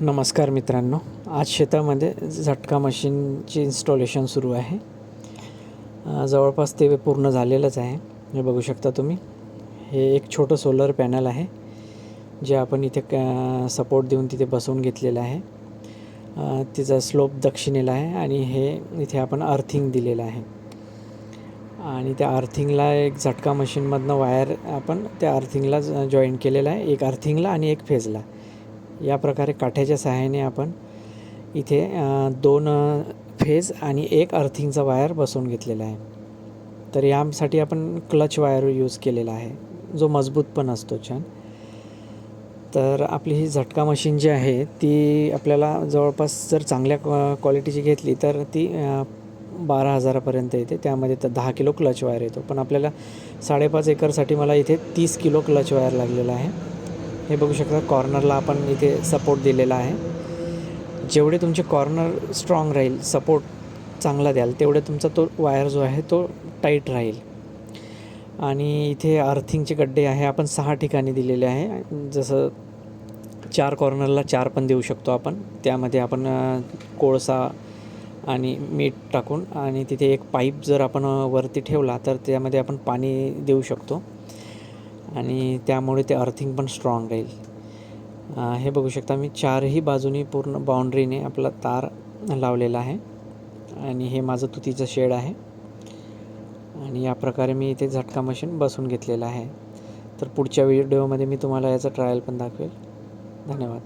नमस्कार मित्रांनो आज शेतामध्ये झटका मशीनचे इन्स्टॉलेशन सुरू आहे. जवळपास ते पूर्ण झालेलंच आहे. हे बघू शकता तुम्ही. हे एक छोटं सोलर पॅनल आहे जे आपण इथे क सपोर्ट देऊन तिथे बसवून घेतलेलं आहे. तिचा स्लोप दक्षिणेला आहे आणि हे इथे आपण अर्थिंग दिलेलं आहे. आणि त्या अर्थिंगला एक झटका मशीनमधनं वायर आपण त्या अर्थिंगला जॉईन केलेला आहे. एक अर्थिंगला आणि एक फेजला या प्रकारे काठ्याच्या सहाय्याने आपण इथे दोन फेज आणि एक अर्थिंगचा वायर बसवून घेतलेला आहे. तर यासाठी आपण क्लच वायर यूज केलेला आहे जो मजबूत पण असतो छान. तर आपली ही झटका मशीन जी आहे ती आपल्याला जवळपास जर चांगल्या क्वालिटीची घेतली तर ती बारा हजारापर्यंत येते. त्यामध्ये तर दहा किलो क्लच वायर येतो. पण आपल्याला साडेपाच एकरसाठी मला इथे तीस किलो क्लच वायर लागलेला आहे. हे बघू शकता कॉर्नरला आपण इथे सपोर्ट दिलेला आहे. जेवढे तुमचे कॉर्नर स्ट्रॉंग राहील सपोर्ट चांगला द्याल तेवढे तुमचा तो वायर जो आहे तो टाईट राहील. आणि इथे अर्थिंगचे गड्डे आहे आपण सहा ठिकाणी दिलेले आहे. जसं चार कॉर्नरला चार पण देऊ शकतो आपण. त्यामध्ये आपण कोळसा आणि मीठ टाकून आणि तिथे एक पाईप जर आपण वरती ठेवला तर त्यामध्ये आपण पाणी देऊ शकतो. आणि त्यामुळे ते अर्थिंग पण स्ट्रॉंग राहील. हे बघू शकता मी चारही बाजूनी पूर्ण बाउंड्रीने आपला तार लावलेला आहे. आणि हे माझं तुतीचं शेड आहे. आणि या प्रकारे मी इथे झटका मशीन बसून घेतलेलं आहे. तर पुढच्या व्हिडिओमध्ये मी तुम्हाला याचं ट्रायल पण दाखवेल. धन्यवाद.